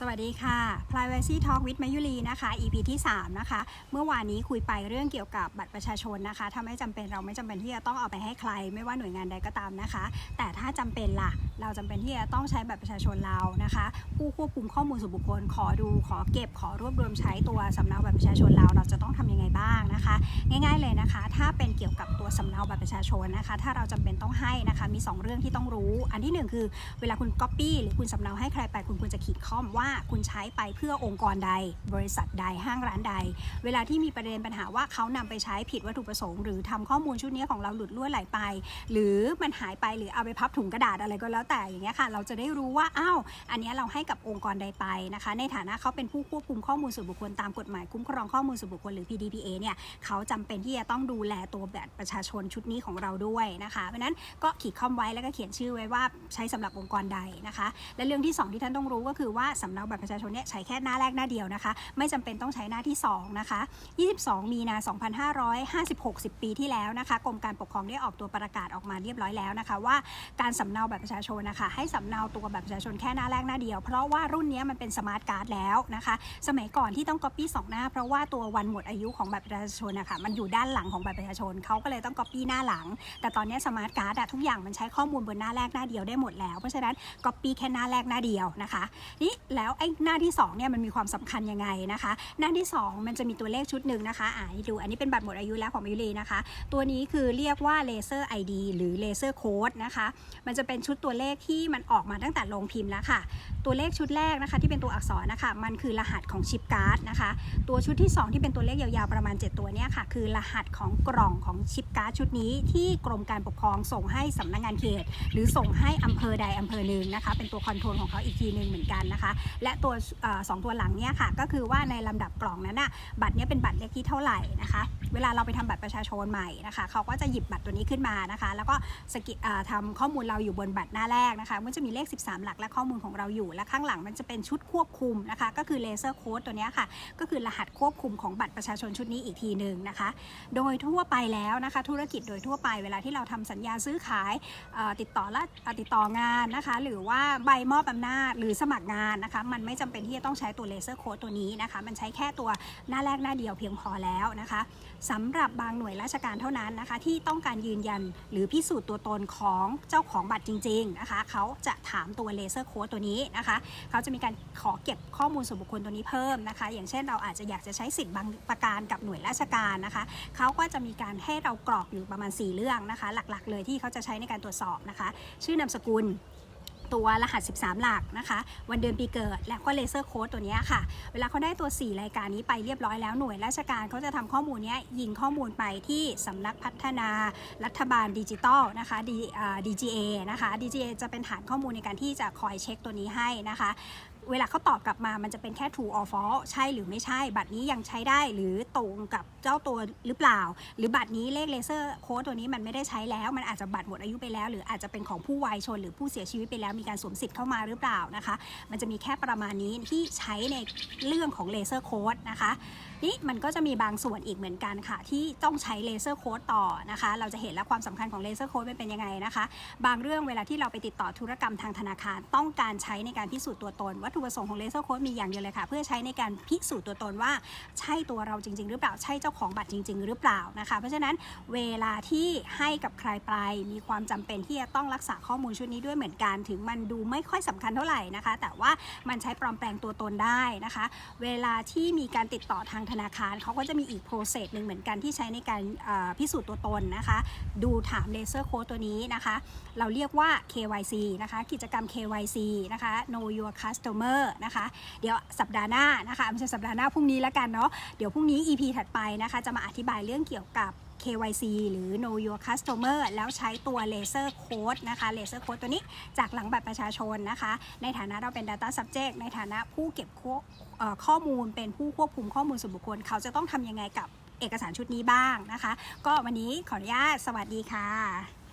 สวัสดีค่ะ Privacy Talk with มายุรีนะคะ EP ที่ 3 นะคะ เมื่อวานนี้คุยไปเรื่องเกี่ยวกับบัตรประชาชนนะคะ ถ้าไม่จำเป็นเราไม่จำเป็นที่จะต้องเอาไปให้ใคร ไม่ว่าหน่วยงานใดก็ตามนะคะ แต่ถ้าจำเป็นล่ะ เราจำเป็นที่จะต้องใช้บัตรประชาชนเรานะคะ ผู้ควบคุมข้อมูลส่วนบุคคล ขอดู ขอเก็บ ขอรวบรวมใช้ตัวสำเนาบัตรประชาชนเรา เราจะต้องทำยังไงบ้างนะคะ ง่ายๆเลยนะคะ ถ้าเป็นเกี่ยวกับตัวสำเนาบัตรประชาชนนะคะ ถ้าเราจำเป็นต้องให้นะคะ มี 2 เรื่องที่ต้องรู้ อันที่หนึ่งคือ เวลาคุณ Copy หรือคุณสำเนาให้ใครไป คุณควรจะขีดข้อมว่าคุณใช้ไปเพื่อองค์กรใด บริษัทใดห้างร้านใด เวลาที่มีประเด็นปัญหาว่าเขานำไปใช้ผิดวัตถุประสงค์ หรือทำข้อมูลชุดนี้ของเราหลุดล่วไหลไป หรือมันหายไปหรือเอาไปพับถุงกระดาษอะไรก็แล้วแต่อย่างเงี้ยค่ะ เราจะได้รู้ว่าอ้าวอันนี้เราให้กับองค์กรใดไปนะคะ ในฐานะเขาเป็นผู้ควบคุมข้อมูลส่วนบุคคลตามกฎหมายคุ้มครองข้อมูลส่วนบุคคลหรือ PDPA เนี่ยเขาจำเป็นที่จะต้องดูแลตัวแบบประชาชนชุดนี้ของเราด้วยนะคะ เพราะนั้นก็ขีดข้อมไว้แล้วก็เขียนชื่อไว้ว่าใช้สำหรับองค์กรใดนะคะ และเรื่องที่ 2 ที่ท่านต้องรู้ก็คือว่าสำเนาบัตรประชาชนเนี่ยใช้แค่หน้าแรกหน้าเดียวนะคะ ไม่จำเป็นต้องใช้หน้าที่ 2 นะคะ 22 มีนา2556 10 ปีที่แล้วนะคะกรมการปกครองได้ออกตัวประกาศออกมาเรียบร้อยแล้วนะคะ ว่าการสำเนาบัตรประชาชนนะคะ ให้สำเนาตัวบัตรประชาชนแค่หน้าแรกหน้าเดียว เพราะว่ารุ่นนี้มันเป็นสมาร์ทการ์ดแล้วนะคะ สมัยก่อนที่ต้องก๊อปปี้สองหน้า เพราะว่าตัววันหมดอายุของบัตรประชาชนนะคะมันอยู่ด้านหลังของบัตรประชาชนเขาก็เลยต้องก๊อปปี้หน้าหลัง แต่ตอนนี้สมาร์ทการ์ดอะทุกอย่างมันใช้ข้อมูลบนหน้าแรกหน้าเดียวได้หมดแล้วเพราะฉะนั้นก๊อปปี้แค่หน้าแรกหน้าเดียวนะคะนี่แล้วไอ้หน้าที่สองเนี่ยมันมีความสำคัญยังไงนะคะ หน้าที่ 2 มันจะมีตัวเลขชุดหนึ่งนะคะอ่าให้ดูอันนี้เป็นบัตรหมดอายุแล้วของมิวลีนะคะ ตัวนี้คือเรียกว่าเลเซอร์ ID หรือเลเซอร์โค้ดนะคะ มันจะเป็นชุดตัวเลขที่มันออกมาตั้งแต่ลงพิมพ์แล้วค่ะ ตัวเลขชุดแรกนะคะที่เป็นตัวอักษรนะคะมันคือรหัสของชิปการ์ดนะคะ ตัวชุดที่ 2 ที่เป็นตัวเลขยาวๆประมาณ 7 ตัวเนี่ยค่ะ คือรหัสของกล่องของชิปการ์ดชุดนี้ที่กรมการปกครองส่งให้สำนักงานเขต หรือส่งให้อำเภอใดอำเภอหนึ่งนะคะ เป็นตัวคอนโทรลของเขาอีกทีหนึ่งเหมือนกันนะคะและตัวสองตัวหลังเนี่ยค่ะก็คือว่าในลำดับกล่องนั้นน่ะบัตรเนี้ยเป็นบัตรเลขที่เท่าไหร่นะคะ เวลาเราไปทำบัตรประชาชนใหม่นะคะเขาก็จะหยิบบัตรตัวนี้ขึ้นมานะคะ แล้วก็สกิอ่าทำข้อมูลเราอยู่บนบัตรหน้าแรกนะคะ มันจะมีเลข 13 หลักและข้อมูลของเราอยู่ และข้างหลังมันจะเป็นชุดควบคุมนะคะ ก็คือเลเซอร์โค้ดตัวนี้ค่ะ ก็คือรหัสควบคุมของบัตรประชาชนชุดนี้อีกทีหนึ่งนะคะ โดยทั่วไปแล้วนะคะ ธุรกิจโดยทั่วไปเวลาที่เราทำสัญญาซื้อขายติดต่อละติดต่องานนะคะ หรือว่าใบมอบอำนาจหรือสมัครงานนะคะมันไม่จำเป็นที่จะต้องใช้ตัวเลเซอร์โค้ดตัวนี้นะคะ มันใช้แค่ตัวหน้าแรกหน้าเดียวเพียงพอแล้วนะคะสำหรับบางหน่วยราชการเท่านั้นนะคะ ที่ต้องการยืนยันหรือพิสูจน์ตัวตนของเจ้าของบัตรจริง ๆนะคะ เขาจะถามตัวเลเซอร์โค้ดตัวนี้นะคะ เขาจะมีการขอเก็บข้อมูลส่วนบุคคลตัวนี้เพิ่มนะคะ อย่างเช่นเราอาจจะอยากจะใช้สิทธิ์บางประการกับหน่วยราชการนะคะ เขาก็จะมีการให้เรากรอกอยู่ประมาณ 4 เรื่องนะคะ หลักๆ เลยที่เขาจะใช้ในการตรวจสอบนะคะ ชื่อนามสกุล ตัวรหัส 13 หลักนะคะ วันเดือนปีเกิด และก็เลเซอร์โค้ดตัวนี้ค่ะ เวลาเขาได้ตัว 4 รายการนี้ไปเรียบร้อยแล้วหน่วยราชการเขาจะทำข้อมูลนี้ยิงข้อมูลไปที่สำนักพัฒนารัฐบาลดิจิตอลนะคะดี DGA นะคะ DGA จะเป็นฐานข้อมูลในการที่จะคอยเช็คตัวนี้ให้นะคะ เวลาเขาตอบกลับมามันจะเป็นแค่ true or false ใช่หรือไม่ใช่ บัตรนี้ยังใช้ได้หรือตรงกับเจ้าตัวหรือเปล่า หรือบัตรนี้เลขเลเซอร์โค้ดตัวนี้มันไม่ได้ใช้แล้ว มันอาจจะบัตรหมดอายุไปแล้ว หรืออาจจะเป็นของผู้วายชน หรือผู้เสียชีวิตไปแล้วมีการสวมสิทธิ์เข้ามาหรือเปล่านะคะ มันจะมีแค่ประมาณนี้ที่ใช้ในเรื่องของเลเซอร์โค้ดนะคะนี่มันก็จะมีบางส่วนอีกเหมือนกันค่ะ ที่ต้องใช้เลเซอร์โค้ดต่อนะคะ เราจะเห็นแล้วความสำคัญของเลเซอร์โค้ดเป็นยังไงนะคะ บางเรื่องเวลาที่เราไปติดต่อธุรกรรมทางธนาคาร ต้องการใช้ในการพิสูจน์ตัวตนวัตถุประสงค์ของเลเซอร์โค้ดมีอย่างเดียวเลยค่ะ เพื่อใช้ในการพิสูจน์ตัวตนว่าใช่ตัวเราจริง ๆ หรือเปล่าใช่เจ้าของบัตรจริง ๆ หรือเปล่านะคะ เพราะฉะนั้นเวลาที่ให้กับใครไปมีความจำเป็นที่จะต้องรักษาข้อมูลชุดนี้ด้วยเหมือนกัน ถึงมันดูไม่ค่อยสำคัญเท่าไหร่นะคะ แต่ว่ามันใช้ปลอมแปลงตัวตนได้นะคะ เวลาที่มีการติดต่อทางธนาคารเขาก็จะมีอีกโปรเซสหนึ่งเหมือนกันที่ใช้ในการพิสูจน์ตัวตนนะคะ ดูถามเลเซอร์โค้ดตัวนี้นะคะ เราเรียกว่า KYC นะคะ กิจกรรม KYC นะคะ Know Your Customer นะคะ เดี๋ยวสัปดาห์หน้านะคะไม่ใช่สัปดาห์หน้าพรุ่งนี้แล้วกันเนาะเดี๋ยวพรุ่งนี้ EP ถัดไปนะคะ จะมาอธิบายเรื่องเกี่ยวกับ KYC หรือ Know Your Customer แล้วใช้ตัวเลเซอร์โค้ดนะคะเลเซอร์โค้ดตัวนี้จากหลังบัตรประชาชนนะคะ ในฐานะเราเป็น Data Subject ในฐานะผู้เก็บข้อข้อมูลเป็นผู้ควบคุมข้อมูลส่วนบุคคล เขาจะต้องทำยังไงกับเอกสารชุดนี้บ้างนะคะ ก็วันนี้ขออนุญาตสวัสดีค่ะ